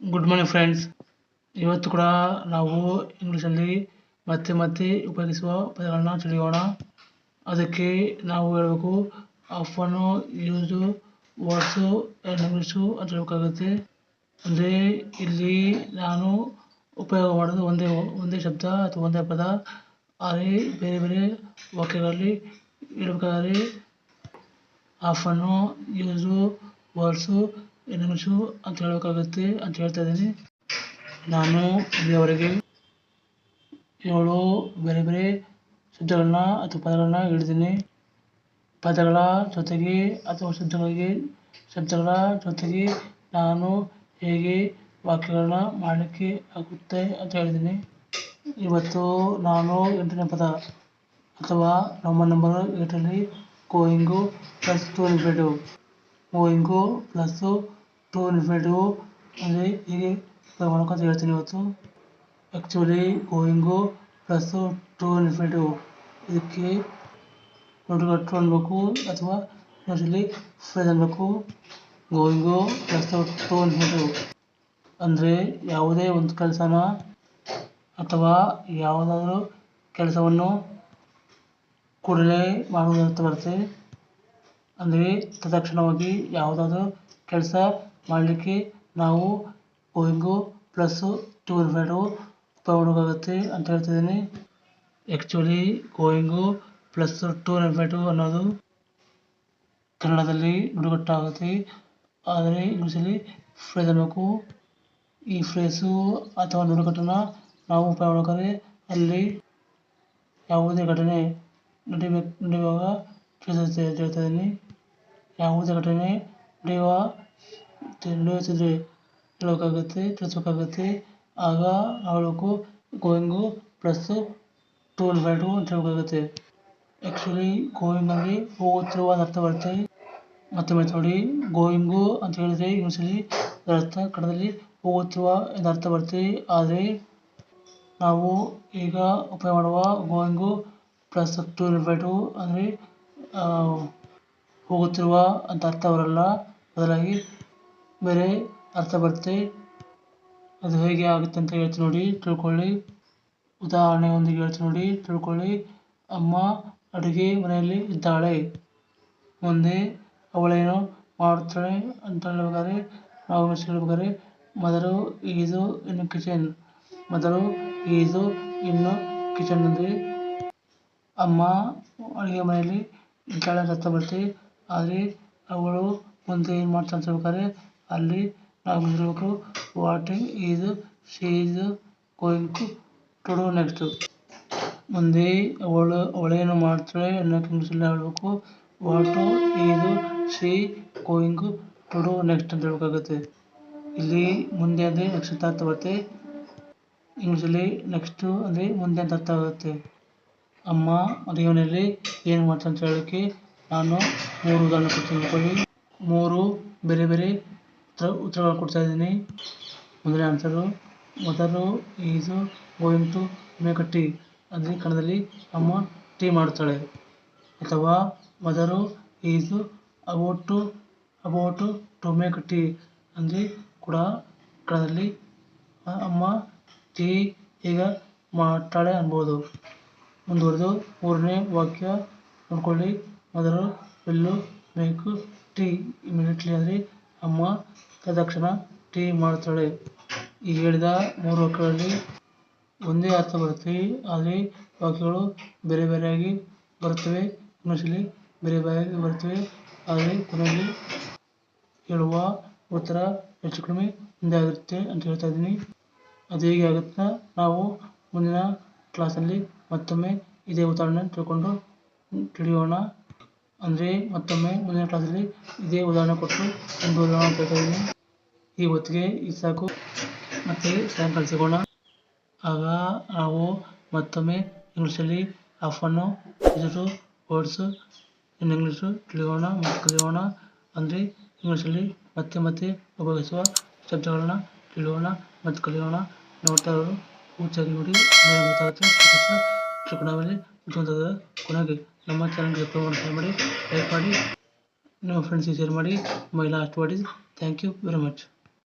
Good morning friends ಇವತ್ತು ಕೂಡ ನಾವು ಇಂಗ್ಲೀಷಲ್ಲಿ ಮತ್ತೆ ಮತ್ತೆ ಉಪಯೋಗಿಸುವ ಪದಗಳನ್ನು ತಿಳಿಯೋಣ. ಅದಕ್ಕೆ ನಾವು ಹೇಳಬೇಕು ಅಫನ್ನು ಯೂಸು ವರ್ಡ್ಸು ಇಂಗ್ಲೀಷು ಅಂತ ಹೇಳಬೇಕಾಗುತ್ತೆ. ಅಂದರೆ ಇಲ್ಲಿ ನಾನು ಉಪಯೋಗ ಮಾಡೋದು ಒಂದೇ ಒಂದೇ ಶಬ್ದ ಅಥವಾ ಒಂದೇ ಪದ. ಆದರೆ ಬೇರೆ ಬೇರೆ ವಾಕ್ಯಗಳಲ್ಲಿ ಹೇಳಬೇಕಾದ್ರೆ ಆಫನ್ನು ಯೂಸು ವರ್ಡ್ಸು ಇಂಗ್ಲೀಷು ಅಂತ ಹೇಳಬೇಕಾಗುತ್ತೆ ಅಂತ ಹೇಳ್ತಾ ಇದ್ದೀನಿ. ನಾನು ಇಲ್ಲಿಯವರೆಗೆ ಏಳು ಬೇರೆ ಬೇರೆ ಶಬ್ದಗಳನ್ನ ಅಥವಾ ಪದಗಳನ್ನ ಹೇಳಿದ್ದೀನಿ. ಪದಗಳ ಜೊತೆಗೆ ಅಥವಾ ಶಬ್ದಗಳಿಗೆ ಶಬ್ದಗಳ ಜೊತೆಗೆ ನಾನು ಹೇಗೆ ವಾಕ್ಯಗಳನ್ನ ಮಾಡಲಿಕ್ಕೆ ಆಗುತ್ತೆ ಅಂತ ಹೇಳಿದ್ದೀನಿ. ಇವತ್ತು ನಾನು ಎಂಟನೇ ಪದ ಅಥವಾ ನಮ್ಮ number ಏಟಲ್ಲಿ going plus to infinitive going plus to infinitive ಅಂದರೆ ಹೀಗೆ ಮಾಡ್ಕೊಂತ ಹೇಳ್ತೀನಿ ಇವತ್ತು actually going plus to infinitive ಇದಕ್ಕೆ ಟು ಅನ್ಬೇಕು ಅಥವಾ ಇಂಗ್ಲೀಷಲ್ಲಿ ಫ್ರೇಸ್ ಅನ್ಬೇಕು. ಗೋಯಿಂಗು ಪ್ಲಸ್ ಟು ಇನ್ಫಿನಿಟಿವ್ ಅಂದರೆ ಯಾವುದೇ ಒಂದು ಕೆಲಸನ ಅಥವಾ ಯಾವುದಾದ್ರೂ ಕೆಲಸವನ್ನು ಕೂಡಲೇ ಮಾಡುವುದಂತ ಬರುತ್ತೆ. ಅಂದರೆ ತತ್ಕ್ಷಣವಾಗಿ ಯಾವುದಾದ್ರೂ ಕೆಲಸ ಮಾಡಲಿಕ್ಕೆ ನಾವು ಗೋಯಿಂಗು ಪ್ಲಸ್ಸು ಟೂರ್ ಇನ್ಫಿನಿಟಿವ್ ಉಪಯೋಗ ಆಗುತ್ತೆ ಅಂತ ಹೇಳ್ತಿದ್ದೀನಿ. Actually going plus to infinitive ಅನ್ನೋದು ಕನ್ನಡದಲ್ಲಿ ನುಡಿಗಟ್ಟಾಗುತ್ತೆ. ಆದರೆ ಇಂಗ್ಲೀಷಲ್ಲಿ ಫ್ರೇಸ್ ಅನ್ನಬೇಕು ಈ ಫ್ರೇಸು ಅಥವಾ ನುಡಿಗಟ್ಟನ್ನು ನಾವು ಉಪಯೋಗ ಮಾಡ್ಬೇಕಾದ್ರೆ ಅಲ್ಲಿ ಯಾವುದೇ ಘಟನೆ ನಡಿಬೇಕು, ನಡೆಯುವಾಗ ತಿಳಿಸುತ್ತೆ ಅಂತ ಹೇಳ್ತಾ ಇದ್ದೀನಿ ಯಾವುದೇ ಘಟನೆ ನಡೆಯುವ ನಡೆಯುತ್ತಿದ್ರೆ ಹೇಳಬೇಕಾಗುತ್ತೆ ತಿಳಿಸ್ಬೇಕಾಗುತ್ತೆ ಆಗ ನಾವು ಹೇಳಬೇಕು ಗೋಯಿಂಗು ಪ್ಲಸ್ಸು ಟು ಇನ್ಫಿನಿಟಿವ್ ಅಂತ ಹೇಳಬೇಕಾಗುತ್ತೆ ಆ್ಯಕ್ಚುಲಿ ಗೋಯಿಂಗ್ ಅಂದರೆ ಹೋಗುತ್ತಿರುವ ಅಂತ ಅರ್ಥ ಬರುತ್ತೆ ಮತ್ತೆ ಮತ್ತೆ ನೋಡಿ ಗೋಯಿಂಗು ಅಂತ ಹೇಳಿದರೆ ಇಂಗ್ಲೀಷಲ್ಲಿ ಅದರ ಅರ್ಥ ಕನ್ನಡದಲ್ಲಿ ಹೋಗುತ್ತಿರುವ ಎಂದು ಅರ್ಥ ಬರುತ್ತೆ ಆದರೆ ನಾವು ಈಗ ಉಪಯೋಗ ಮಾಡುವ ಗೋಯಿಂಗು ಪ್ಲಸ್ ಟು ಇನ್ಫಿನಿಟಿವ್ ಅಂದರೆ ಹೋಗುತ್ತಿರುವ ಅಂತ ಅರ್ಥ ಬರಲ್ಲ ಬದಲಾಗಿ ಬೇರೆ ಅರ್ಥ ಬರುತ್ತೆ. ಅದು ಹೇಗೆ ಆಗುತ್ತೆ ಅಂತ ಹೇಳ್ತೀನಿ ನೋಡಿ, ತಿಳ್ಕೊಳ್ಳಿ. ಉದಾಹರಣೆ ಉದಾಹರಣೆಯೊಂದಿಗೆ ಹೇಳ್ತೀನಿ ನೋಡಿ, ತಿಳ್ಕೊಳ್ಳಿ. ಅಮ್ಮ ಅಡುಗೆ ಮನೆಯಲ್ಲಿ ಇದ್ದಾಳೆ. ಮುಂದೆ ಅವಳೇನು ಮಾಡ್ತಾಳೆ ಅಂತ ಹೇಳ್ಬೇಕಾದ್ರೆ, ನಾವು ಹೇಳ್ಬೇಕಾದ್ರೆ ಮೊದಲು ಈಜು ಇನ್ನು ಕಿಚನ್. ಮೊದಲು ಈಜು ಇನ್ನು ಕಿಚನ್ ಅಂದರೆ ಅಮ್ಮ ಅಡುಗೆ ಮನೆಯಲ್ಲಿ ಇದ್ದಾಳೆ ಅರ್ಥ ಬರುತ್ತೆ. ಆದರೆ ಅವಳು ಮುಂದೆ ಏನು ಮಾಡ್ತಾಳೆ ಅಂತ ಹೇಳ್ಬೇಕಾದ್ರೆ ಅಲ್ಲಿ ನಾವು what is is going to do next. ಮುಂದೆ ಅವಳು ಅವಳೇನು ಮಾಡ್ತಾಳೆ ಅನ್ನೋಕೆ ಇಂಗ್ಲೀಷಲ್ಲಿ ಹೇಳಬೇಕು. What is she going to do next ಅಂತ ಹೇಳಬೇಕಾಗುತ್ತೆ. ಇಲ್ಲಿ ಮುಂದೆ ಅಂದರೆ ನೆಕ್ಸ್ಟ್ ಅಂತ ಅರ್ಥ ಬರುತ್ತೆ ಇಂಗ್ಲೀಷಲ್ಲಿ ನೆಕ್ಸ್ಟು ಅಂದರೆ ಮುಂದೆ ಅಂತ ಅರ್ಥ ಆಗುತ್ತೆ. ಅಮ್ಮ ಮನೆಯಲ್ಲಿ ಏನು ಮಾಡ್ತಾಳೆ ಅಂತ ಹೇಳೋಕ್ಕೆ ನಾನು ಮೂರು ಉದಾಹರಣೆ ಕೊಡ್ತೀನಿ. ಮೂರು, ಬೇರೆ ಬೇರೆ ಉತ್ತರ ಉತ್ತರಗಳನ್ನು ಕೊಡ್ತಾ ಇದ್ದೀನಿ. ಮೊದಲನೇ ಆನ್ಸರು ಮೊದಲು is going to make tea ಅಂದರೆ ಕನ್ನಡದಲ್ಲಿ ಅಮ್ಮ ಟೀ ಮಾಡುತ್ತಾಳೆ. ಅಥವಾ mother is about to about to make tea ಅಂದರೆ ಕೂಡ ಕನ್ನಡದಲ್ಲಿ ಅಮ್ಮ ಟೀ ಈಗ ಮಾಡ್ತಾಳೆ ಅನ್ಬೋದು. ಮುಂದುವರೆದು ಮೂರನೇ ವಾಕ್ಯ ನೋಡ್ಕೊಳ್ಳಿ. Mother will make tea. Immediately ಅಂದರೆ ಅಮ್ಮ ತತ್ಕ್ಷಣ ಟೀ ಮಾಡ್ತಾಳೆ. ಈ ಹೇಳಿದ ಮೂರು ವಾಕ್ಯಗಳಲ್ಲಿ ಒಂದೇ ಅರ್ಥ ಬರುತ್ತೆ. ಆದರೆ ವಾಕ್ಯಗಳು ಬೇರೆ ಬೇರೆಯಾಗಿ ಬರುತ್ತವೆ. ಮನುಷ್ಯಲ್ಲಿ ಬೇರೆ ಬೇರೆಯಾಗಿ ಬರುತ್ತವೆ. ಆದರೆ ಕೊನೆಯಲ್ಲಿ ಹೇಳುವ ಉತ್ತರ ಹೆಚ್ಚು ಕಡಿಮೆ ಒಂದೇ ಆಗಿರುತ್ತೆ ಅಂತ ಹೇಳ್ತಾ ಇದ್ದೀನಿ. ಅದು ಹೇಗೆ ಆಗುತ್ತೆ ನಾವು ಮುಂದಿನ ಕ್ಲಾಸಲ್ಲಿ ಮತ್ತೊಮ್ಮೆ ಇದೇ ಉದಾಹರಣೆ ತಿಳ್ಕೊಂಡು ತಿಳಿಯೋಣ. ಅಂದರೆ ಮತ್ತೊಮ್ಮೆ ಮುಂದಿನ ಕ್ಲಾಸಲ್ಲಿ ಇದೇ ಉದಾಹರಣೆ ಕೊಟ್ಟು ಒಂದು ಉದಾಹರಣೆ ಇದ್ದೀನಿ. ಈ ಹೊತ್ತಿಗೆ ಇದು ಸಾಕು. ಮತ್ತೆ ಸಾಯಂಕಾಲ ಸಿಗೋಣ ಆಗ ನಾವು ಮತ್ತೊಮ್ಮೆ ಇಂಗ್ಲೀಷಲ್ಲಿ ಆಫನ್ನು ಇದ್ರು ವರ್ಡ್ಸು ಇನ್ನು ಇಂಗ್ಲೀಷು ತಿಳಿಯೋಣ, ಮತ್ತು ಕಲಿಯೋಣ. ಅಂದರೆ ಇಂಗ್ಲೀಷಲ್ಲಿ ಮತ್ತೆ ಮತ್ತೆ ಉಪಯೋಗಿಸುವ ಶಬ್ದಗಳನ್ನ ತಿಳಿಯೋಣ, ಮತ್ತು ಕಲಿಯೋಣ. ನೋಡ್ತಾ ಇರೋರು, ಪೂರ್ತಿಯಾಗಿ ನೋಡಿ. ಗೊತ್ತಾಗುತ್ತೆ ಕೊನೆಗೆ. ನಮ್ಮ ಚಾನಲ್ಗೆ ಸಬ್ಸ್ಕ್ರೈಬ್ ಮಾಡಿ ಲೈಕ್ ಮಾಡಿ, ನಿಮ್ಮ ಫ್ರೆಂಡ್ಸಿಗೆ ಶೇರ್ ಮಾಡಿ my last word is thank you very much